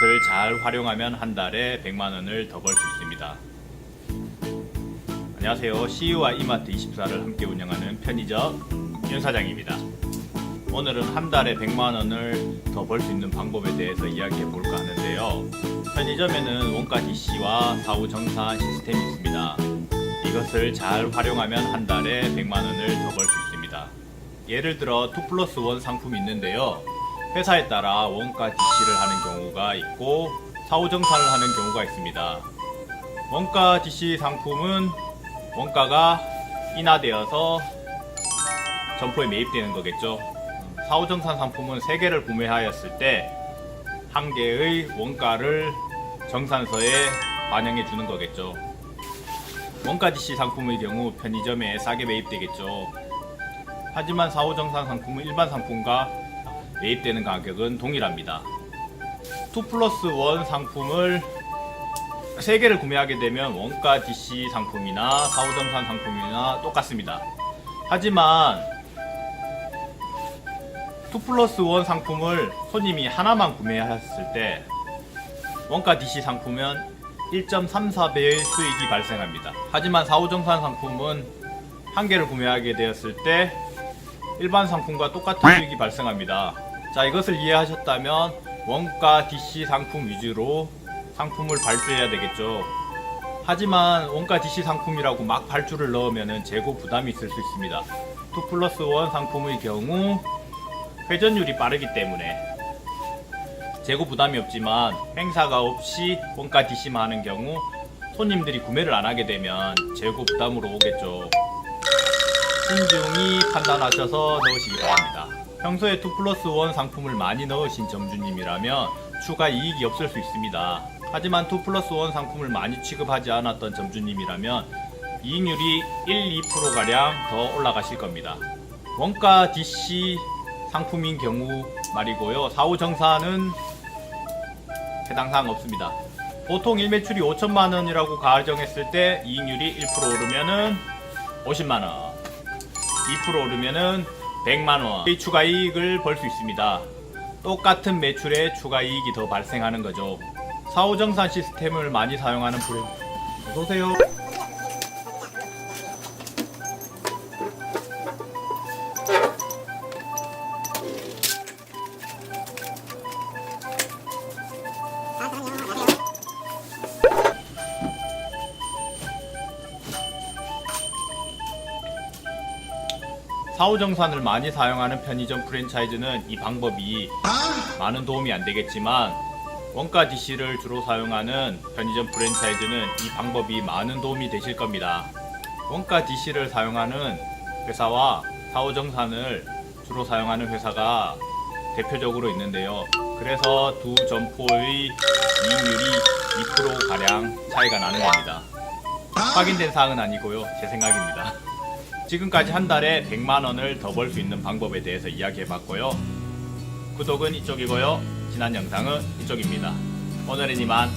이것을 잘 활용하면 한 달에 100만 원을 더 벌 수 있습니다. 안녕하세요. CU와 이마트 24를 함께 운영하는 편의점 윤 사장입니다. 오늘은 한 달에 100만 원을 더 벌 수 있는 방법에 대해서 이야기해 볼까 하는데요. 편의점에는 원가 DC와 사후 정산 시스템이 있습니다. 이것을 잘 활용하면 한 달에 100만 원을 더 벌 수 있습니다. 예를 들어 2 플러스 1 상품이 있는데요. 회사에 따라 원가 DC를 하는 경우가 있고 사후 정산을 하는 경우가 있습니다. 원가 DC 상품은 원가가 인하되어서 점포에 매입되는 거겠죠. 사후 정산 상품은 3개를 구매하였을 때 한 개의 원가를 정산서에 반영해 주는 거겠죠. 원가 DC 상품의 경우 편의점에 싸게 매입되겠죠. 하지만 사후 정산 상품은 일반 상품과 매입되는 가격은 동일합니다. 2 플러스 1 상품을 3개를 구매하게 되면 원가 DC 상품이나 사후 정산 상품이나 똑같습니다. 하지만 2 플러스 1 상품을 손님이 하나만 구매하였을 때 원가 DC 상품은 1.34배의 수익이 발생합니다. 하지만 사후정산 상품은 한 개를 구매하게 되었을 때 일반 상품과 똑같은 수익이 발생합니다. 자, 이것을 이해하셨다면 원가 DC 상품 위주로 상품을 발주해야 되겠죠. 하지만 원가 DC 상품이라고 막 발주를 넣으면 재고 부담이 있을 수 있습니다. 2 플러스 1 상품의 경우 회전율이 빠르기 때문에 재고 부담이 없지만 행사가 없이 원가 DC만 하는 경우 손님들이 구매를 안 하게 되면 재고 부담으로 오겠죠. 신중히 판단하셔서 넣으시기 바랍니다. 평소에 2 플러스 1 상품을 많이 넣으신 점주님이라면 추가 이익이 없을 수 있습니다. 하지만 2 플러스 1 상품을 많이 취급하지 않았던 점주님이라면 이익률이 1, 2%가량 더 올라가실 겁니다. 원가 DC 상품인 경우 말이고요. 사후 정산은 해당 사항 없습니다. 보통 일매출이 5천만 원이라고 가정했을 때 이익률이 1% 오르면은 50만 원, 2% 오르면은 100만 원 추가 이익을 벌 수 있습니다. 똑같은 매출에 추가 이익이 더 발생하는 거죠. 사후 정산 시스템을 많이 사용하는 브랜드. 어서 오세요. 사후 정산을 많이 사용하는 편의점 프랜차이즈는 이 방법이 많은 도움이 안 되겠지만 원가 DC를 주로 사용하는 편의점 프랜차이즈는 이 방법이 많은 도움이 되실 겁니다. 원가 DC를 사용하는 회사와 사후 정산을 주로 사용하는 회사가 대표적으로 있는데요. 그래서 두 점포의 이익률이 2% 가량 차이가 나는 겁니다. 확인된 사항은 아니고요. 제 생각입니다. 지금까지 한 달에 100만 원을 더 벌 수 있는 방법에 대해서 이야기해 봤고요. 구독은 이쪽이고요. 지난 영상은 이쪽입니다. 오늘은 이만